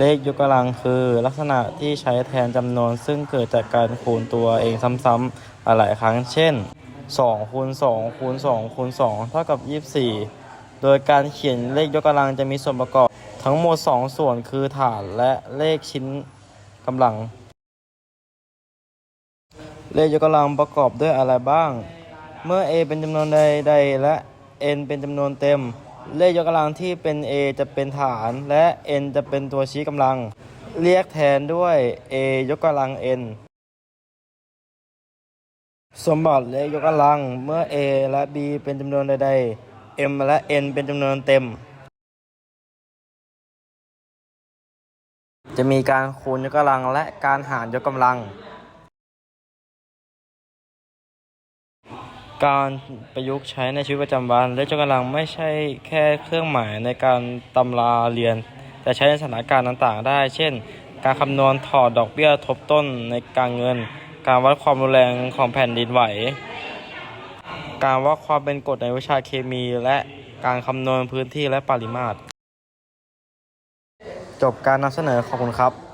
เลขยกกำลังคือลักษณะที่ใช้แทนจำนวนซึ่งเกิดจากการคูณตัวเองซ้ำๆหลายๆครั้ง เช่น2คูณ2คูณ2คูณ2เท่ากับ 24 โดยการเขียนเลขยกกำลังจะมีส่วนประกอบทั้งหมด 2 ส่วนคือฐานและเลขชิ้นกำลัง เลขยกกำลังประกอบด้วยอะไรบ้าง เมื่อ a เป็นจำนวนใดๆและ n เป็นจำนวนเต็ม เลขยกกำลังที่เป็น a จะเป็นฐาน และ n จะเป็นตัวชี้กำลัง เรียกแทนด้วย a ยกกำลัง n สมบัติเลขยกกำลังเมื่อ a และ b เป็นจำนวนใดๆ m และ n เป็นจำนวนเต็ม จะมีการคูณยกกำลังและการหารยกกำลัง การประยุกต์ใช้ในชีวิตประจำวันเลขยกกำลังไม่ใช่แค่เครื่องหมายในการตำราเรียน แต่ใช้ในสถานการณ์ต่างๆ ได้ เช่น การคำนวณถอดดอกเบี้ยทบต้นในการเงิน การวัดความรุนแรงของแผ่นดินไหว การวัดความเป็นกรดในวิชาเคมี และการคำนวณพื้นที่และปริมาตร จบการนำเสนอขอบคุณครับ